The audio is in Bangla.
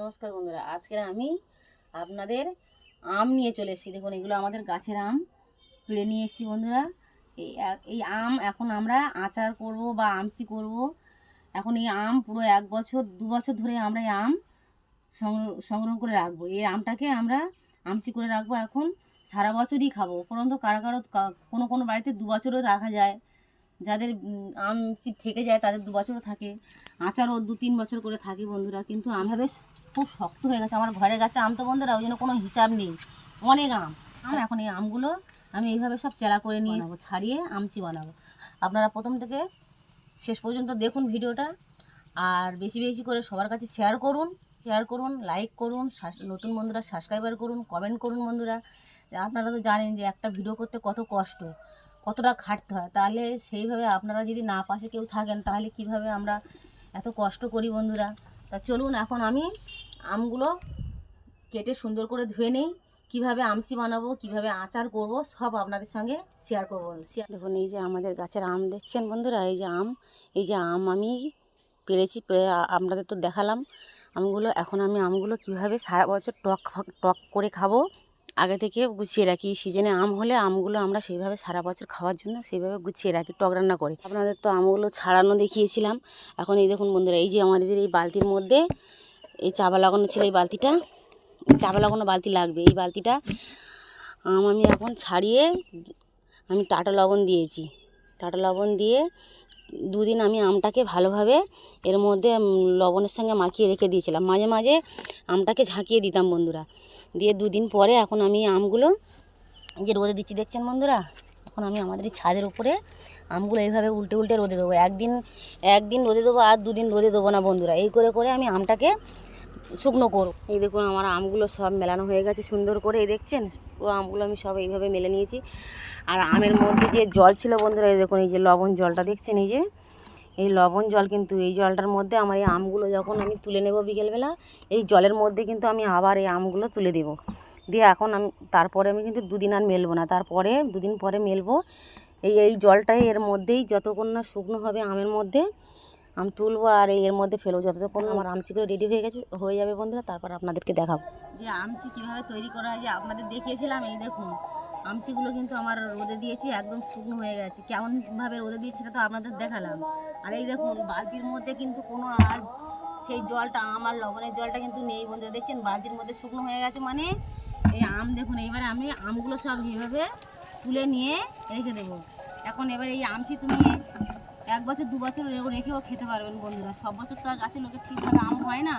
নমস্কার বন্ধুরা আজকে আমি আপনাদের আম নিয়ে চলে এসেছি। দেখুন, এগুলো আমাদের গাছের আম। পেড়ে নিয়ে এসেছি বন্ধুরা। এই আম এখন আমরা আচার করব বা আমসি করব। এখন এই আম পুরো এক বছর, দু বছর ধরে আমরা এই আম সংগ্রহ সংগ্রহ করে রাখব। এই আমটাকে আমরা আমসি করে রাখব। এখন সারা বছরই খাব। উপরন্ত কারও কারও কোনো কোনো বাড়িতে দু বছরও রাখা যায়। যাদের আম সিপ থেকে যায় তাদের দু বছরও থাকে। আচারও দু তিন বছর করে থাকে বন্ধুরা কিন্তু আমি বেশ খুব শক্ত হয়ে গেছে। আমার ঘরে গাছে আম তো বন্ধুরা ওই জন্য কোনো হিসাব নেই। অনেক আম। আম এখন এই আমগুলো আমি এইভাবে সব চেলা করে নিয়ে নেব ছাড়িয়ে আমচি বানাবো। আপনারা প্রথম থেকে শেষ পর্যন্ত দেখুন ভিডিওটা আর বেশি বেশি করে সবার কাছে শেয়ার করুন। শেয়ার করুন লাইক করুন নতুন বন্ধুরা সাবস্ক্রাইবার করুন কমেন্ট করুন বন্ধুরা। আপনারা তো জানেন যে একটা ভিডিও করতে কত কষ্ট। কতটা খাটতে হয়? তাহলে সেইভাবে আপনারা যদি না পাশে কেউ থাকেন, তাহলে কীভাবে আমরা এত কষ্ট করি বন্ধুরা? তা চলুন, এখন আমি আমগুলো কেটে সুন্দর করে ধুয়ে নেই। কীভাবে আমসি বানাবো, কীভাবে আচার করব, সব আপনাদের সঙ্গে শেয়ার করব দেখুন, এই যে আমাদের গাছের আম দেখছেন বন্ধুরা? এই যে আম, এই যে আম আমি পেরেছি পেরে আপনাদের তো দেখালাম। আমগুলো, এখন আমি আমগুলো কীভাবে সারা বছর টক টক করে খাব আগে থেকে গুছিয়ে রাখি। সিজনে আম হলে আমগুলো আমরা সেইভাবে সারা বছর খাওয়ার জন্য সেইভাবে গুছিয়ে রাখি, টক রান্না করে। আপনাদের তো আমগুলো ছাড়ানো দেখিয়েছিলাম। এখন এই দেখুন বন্ধুরা, এই যে আমাদের এই বালতির মধ্যে এই চাবা লাগানো ছিল এই বালতিটা চাপা লাগানো বালতি লাগবে। এই বালতিটা আম আমি এখন ছাড়িয়ে আমি টাটা লবণ দিয়েছি। টাটা লবণ দিয়ে দুদিন আমি আমটাকে ভালোভাবে এর মধ্যে লবণের সঙ্গে মাখিয়ে রেখে দিয়েছিলাম। মাঝে মাঝে আমটাকে ঝাঁকিয়ে দিতাম বন্ধুরা। দিয়ে দুদিন পরে এখন আমি আমগুলো যে রোদে দিচ্ছি, দেখছেন বন্ধুরা? এখন আমি আমাদের ছাদের উপরে আমগুলো এইভাবে উল্টে উল্টে রোদে দেবো। একদিন একদিন রোদে দেবো আর দুদিন রোদে দেবো না বন্ধুরা। এই করে করে আমি আমটাকে শুকনো করো এই দেখুন আমার আমগুলো সব মেলানো হয়ে গেছে সুন্দর করে, এই দেখছেন? পুরো আমগুলো আমি সব এইভাবে মেলে নিয়েছি। আর আমের মধ্যে যে জল ছিল বন্ধুরা, এই দেখুন, এই যে লবণ জলটা দেখছেন? এই যে, এই লবণ জল কিন্তু এই জলটার মধ্যে আমার এই আমগুলো যখন আমি তুলে নেব বিকেলবেলা, এই জলের মধ্যে কিন্তু আমি আবার এই আমগুলো তুলে দেব। দিয়ে এখন আমি, তারপরে আমি কিন্তু দুদিন আর মেলবো না। তারপরে, দুদিন পরে মেলবো। এই এই জলটাই এর মধ্যেই যতক্ষণ না শুকনো হবে আমের মধ্যে আম তুলবো আর এর মধ্যে ফেলব। যতক্ষণ আমার আমচিগুলো রেডি হয়ে গেছে, হয়ে যাবে বন্ধুরা, তারপর আপনাদেরকে দেখাবো। যে আমসি কীভাবে তৈরি করা হয়, যে আপনাদের দেখিয়েছিলাম, এই দেখুন। আমসিগুলো কিন্তু আমার রোদে দিয়েছি, একদম শুকনো হয়ে গেছে। কেমনভাবে রোদে দিয়েছি সেটা তো আপনাদের দেখালাম। আর এই দেখুন, বালতির মধ্যে কিন্তু কোনো আর সেই জলটা আমার লবণের জলটা কিন্তু নেই বন্ধুরা, দেখছেন? বালতির মধ্যে শুকনো হয়ে গেছে মানে এই আম দেখুন, এইবারে আমি আমগুলো সব এইভাবে তুলে নিয়ে রেখে দেবো। এখন এবার এই আমসি তুমি এক বছর, দু বছর রেখেও খেতে পারবেন বন্ধুরা। সব বছর তো আর গাছের লোকে ঠিকভাবে আম হয় না।